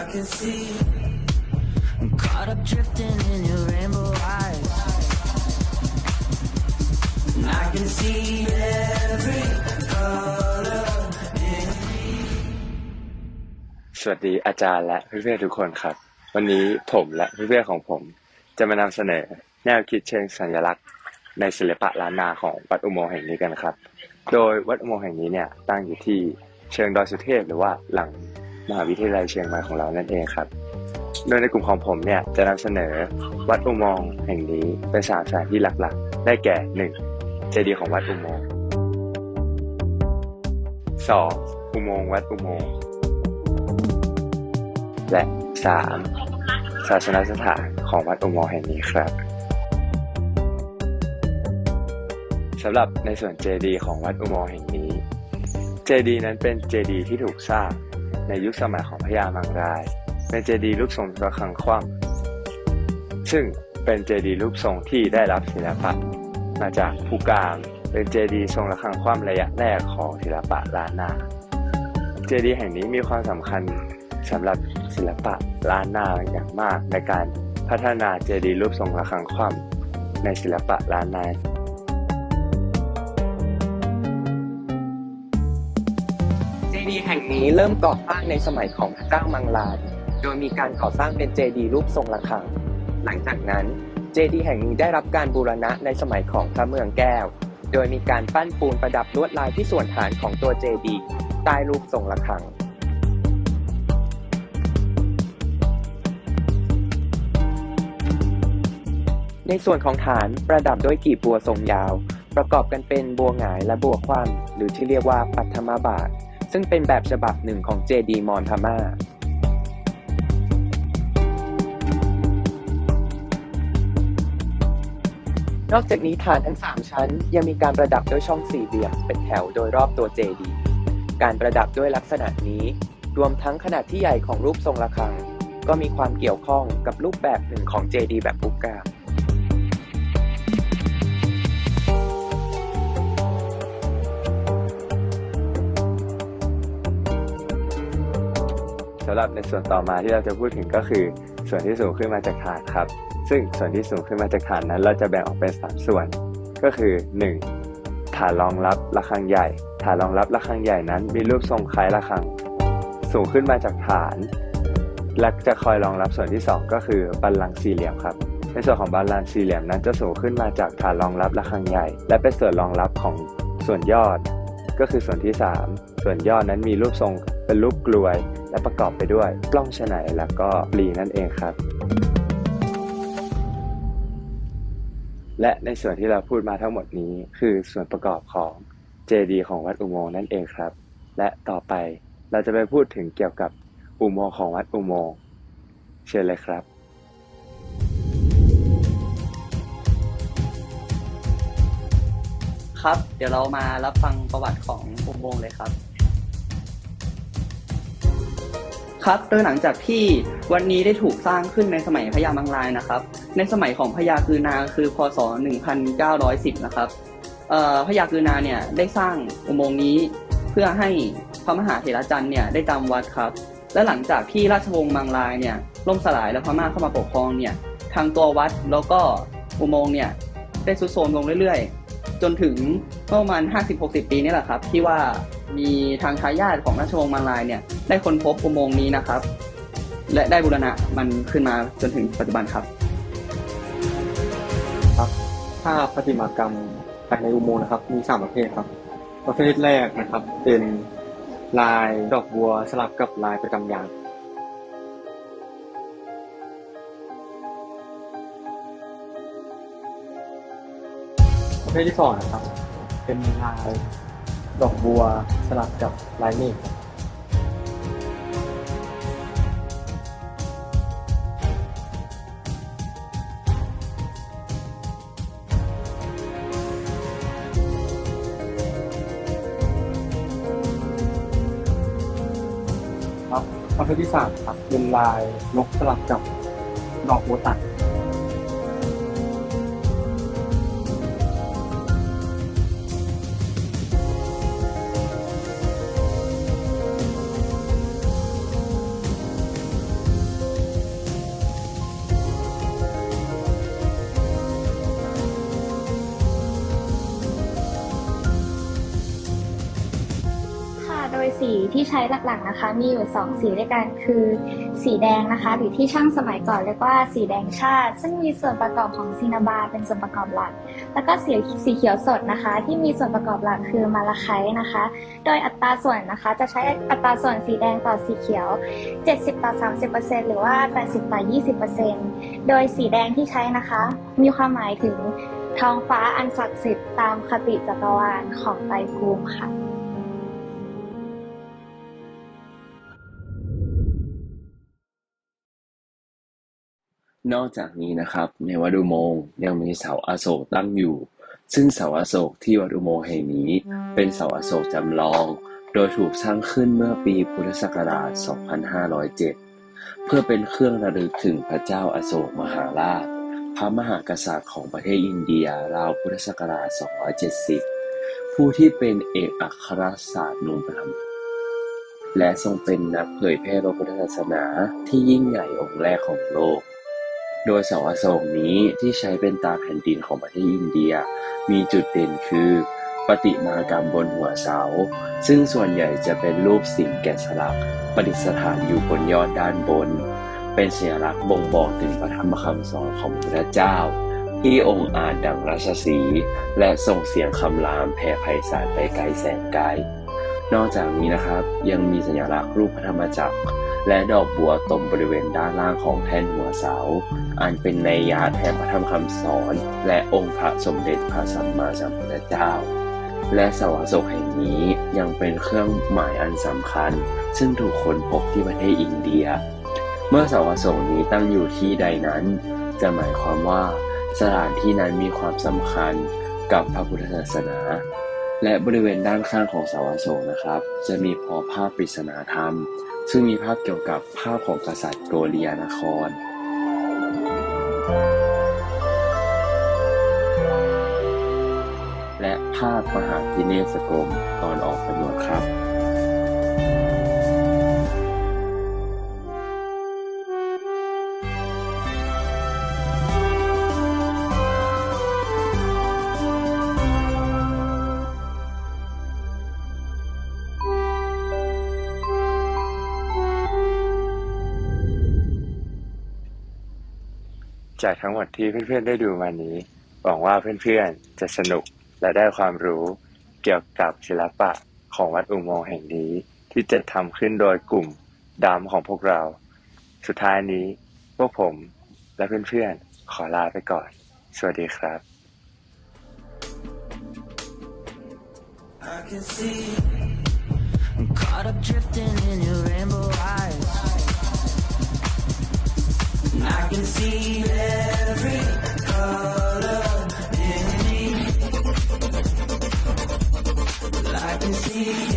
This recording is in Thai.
I can see. I'm caught up drifting in your rainbow eyes. And I can see every color สวัสดีอาจารย์และเพื่อนๆทุกคนครับ วันนี้ผมและเพื่อนๆของผมจะมานำเสนอแนวคิดเชิงสัญลักษณ์ ในศิลปะล้านนาของวัดอุโมงค์แห่งนี้กันครับ โดยวัดอุโมงค์แห่งนี้เนี่ยตั้งอยู่ที่เชิงดอยสุเทพหรือว่าหลัง มหาวิทยาลัยเชียงใหม่ของเรานั่นเองครับ โดยในกลุ่มของผมเนี่ยจะนำเสนอวัดอุโมงค์แห่งนี้เป็นสามสถานที่หลักๆ ได้แก่หนึ่งเจดีย์ของวัดอุโมงค์สองอุโมงค์วัดอุโมงค์ และสามศาสนสถานของวัดอุโมงค์แห่งนี้ครับสำหรับในส่วนเจดีย์ของวัดอุโมงค์แห่งนี้ เจดีย์นั้นเป็นเจดีย์ที่ถูกสร้าง ในยุคสมัยของพญามังราย เป็นเจดีย์รูปทรงระฆังคว่ำซึ่งเป็นเจดีย์รูปทรงที่ได้รับศิลปะ มาจากภูกาม เป็นเจดีย์ทรงระฆังคว่ำระยะแรกของศิลปะล้านนา เจดีย์แห่งนี้มีความสำคัญสำหรับศิลปะล้านนาอย่างมากในการพัฒนาเจดีย์รูปทรงระฆังคว่ำในศิลปะล้านนา ดีย์แห่งนี้เริ่มก่อสร้างในสมัยของพระเจ้ามังลาโดยมีการก่อสร้างเป็นเจดีย์รูปทรงระฆัง หลังจากนั้นเจดีย์แห่งนี้ได้รับการบูรณะในสมัยของพระเมืองแก้ว โดยมีการปั้นปูนประดับลวดลายที่ส่วนฐานของตัวเจดีย์ใต้รูปทรงระฆังในส่วนของฐานประดับด้วยกีบบัวทรงยาว ประกอบกันเป็นบัวหงายและบัวคว่ำหรือที่เรียกว่าปัทมาบาท ซึ่งเป็นแบบฉบับหนึ่งของเจดีมอญพม่านอกจากนี้ฐานทั้ง 3 ชั้น ยังมีการประดับด้วยช่องสี่เหลี่ยมเป็นแถวโดยรอบตัวเจดีย์การประดับด้วยลักษณะนี้ รวมทั้งขนาดที่ใหญ่ของรูปทรงระฆัง ก็มีความเกี่ยวข้องกับรูปแบบหนึ่งของเจดีย์แบบพุกกาม สำหรับในส่วนต่อมาที่เราจะพูดถึงก็คือ ส่วนที่สูงขึ้นมาจากฐานครับ ซึ่งส่วนที่สูงขึ้นมาจากฐานนั้น เราจะแบ่งออกเป็นสามส่วน ก็คือ 1. ฐานรองรับระฆังใหญ่ ฐานรองรับระฆังใหญ่นั้น มีรูปทรงคล้ายระฆัง สูงขึ้นมาจากฐาน และจะคอยรองรับส่วนที่ 2 ก็คือบัลลังก์สี่เหลี่ยมครับ ในส่วนของบัลลังก์สี่เหลี่ยมนั้นจะสูงขึ้นมาจากฐานรองรับระฆังใหญ่ และเป็นส่วนรองรับของส่วนยอด ก็คือส่วนที่ 3 ส่วนยอดนั้นมีรูปทรงเป็นรูปกลวย และประกอบไปด้วยกล้องฉนัยแล้วก็ปลีนั่นเองครับ และในส่วนที่เราพูดมาทั้งหมดนี้ คือส่วนประกอบของเจดีย์ของวัดอุโมงค์นั่นเองครับ และต่อไปเราจะไปพูดถึงเกี่ยวกับอุโมงค์ของวัดอุโมงค์เชิญเลยครับ ครับ เดี๋ยวเรามารับฟังประวัติของอุโมงค์เลยครับ ครับโดยหลังจากที่วันนี้ได้ถูกสร้างขึ้นในสมัยพญามังรายนะครับ ในสมัยของพญาคือนาคือพศ 1910 นะครับพญาคือนาเนี่ยได้สร้างอุโมงค์นี้เพื่อให้พระมหาเถรจันทร์เนี่ยได้จำวัดครับ และหลังจากที่ราชวงศ์มังรายเนี่ยล่มสลายและพม่าเข้ามาปกครองเนี่ยทางตัววัดแล้วก็อุโมงค์เนี่ยได้ทรุดโทรมลงเรื่อยๆ จนถึงประมาณ 50-60 ปีนี่แหละครับ ที่ว่ามีทางทายาทของราชวงศ์มังรายเนี่ย ได้ค้นพบอุโมงค์นี้นะครับ และได้บูรณะมันขึ้นมาจนถึงปัจจุบันครับภาพประติมากรรมภายในอุโมงค์นะครับ มีสามประเภทครับ ประเภทแรกนะครับเป็นลายดอกบัวสลับกับลายประจำยาม เภทที่สองนะครับ เป็นลายดอกบัวสลับกับลายเมฆครับครับประเภทที่สามครับเป็นลายนกสลับกับดอกบัวตั ดที่ใช้หลักๆนะคะ มีอยู่ 2 สีด้วยกันคือ สีแดงนะคะ หรือที่ช่างสมัยก่อนเรียกว่าสีแดงชาติ ซึ่งมีส่วนประกอบของซินาบาเป็นส่วนประกอบหลัก แล้วก็สีสีเขียวสดนะคะ ที่มีส่วนประกอบหลักคือมาลาไคนะคะ โดยอัตราส่วนนะคะ จะใช้อัตราส่วนสีแดงต่อสีเขียว 70 ต่อ 30%หรือว่า 80 ต่อ 20%โดยสีแดงที่ใช้นะคะ มีความหมายถึงท้องฟ้าอันศักดิ์สิทธิ์ตามคติจักรวาลของไตรภูมิค่ะ นอกจากนี้นะครับ ในวัดอุโมงค์ยังมีเสาอโศกตั้งอยู่ ซึ่งเสาอโศกที่วัดอุโมงค์แห่งนี้ เป็นเสาอโศกจำลอง โดยถูกสร้างขึ้นเมื่อปีพุทธศักราช 2507 เพื่อเป็นเครื่องระลึกถึงพระเจ้าอโศกมหาราช พระมหากษัตริย์ของประเทศอินเดียราวพุทธศักราช 270 ผู้ที่เป็นเอกอัครศาสตร์นุปธรรมและทรงเป็นนักเผยแพร่พระพุทธศาสนาที่ยิ่งใหญ่องค์แรกของโลก โดยเสาอโศกนี้ที่ใช้เป็นตาแผ่นดินของประเทศอินเดีย มีจุดเด่นคือประติมากรรมบนหัวเสา ซึ่งส่วนใหญ่จะเป็นรูปสิ่งแกะสลักประดิษฐานอยู่บนยอดด้านบน เป็นสัญลักษณ์บ่งบอกถึงพระธรรมคำสอนของพระเจ้า ที่องค์อาจดังราชสี และส่งเสียงคำรามแผ่ไพศาลไปไกลแสนไกล นอกจากนี้นะครับ ยังมีสัญลักษณ์รูปพระธรรมจักร และดอกบัวตรงบริเวณด้านล่างของแท่นหัวเสา อันเป็นนัยยะแทนพระธรรมคำสอน และองค์พระสมเด็จพระสัมมาสัมพุทธเจ้า และสาอโศกแห่งนี้ยังเป็นเครื่องหมายอันสำคัญ ซึ่งถูกค้นพบที่ประเทศอินเดีย เมื่อสาอโศกนี้ตั้งอยู่ที่ใดนั้น จะหมายความว่าสถานที่นั้นมีความสำคัญกับพระพุทธศาสนา และบริเวณด้านข้างของเสาอโศกนะครับ จะมีพอภาพปริศนาธรรม ซึ่งมีภาพเกี่ยวกับภาพของกษัตริย์โกลิยานคร และภาพมหาพิเนศกรมตอนออกผนวดครับ จากทั้งหมดที่เพื่อนๆได้ดูมานี้ หวังว่าเพื่อนๆจะสนุกและได้ความรู้เกี่ยวกับศิลปะของวัดอุโมงค์แห่งนี้ ที่จะทำขึ้นโดยกลุ่มดามของพวกเรา สุดท้ายนี้พวกผมและเพื่อนๆขอลาไปก่อน สวัสดีครับ I can see I'm caught up drifting in your rainbow eyes. And I can see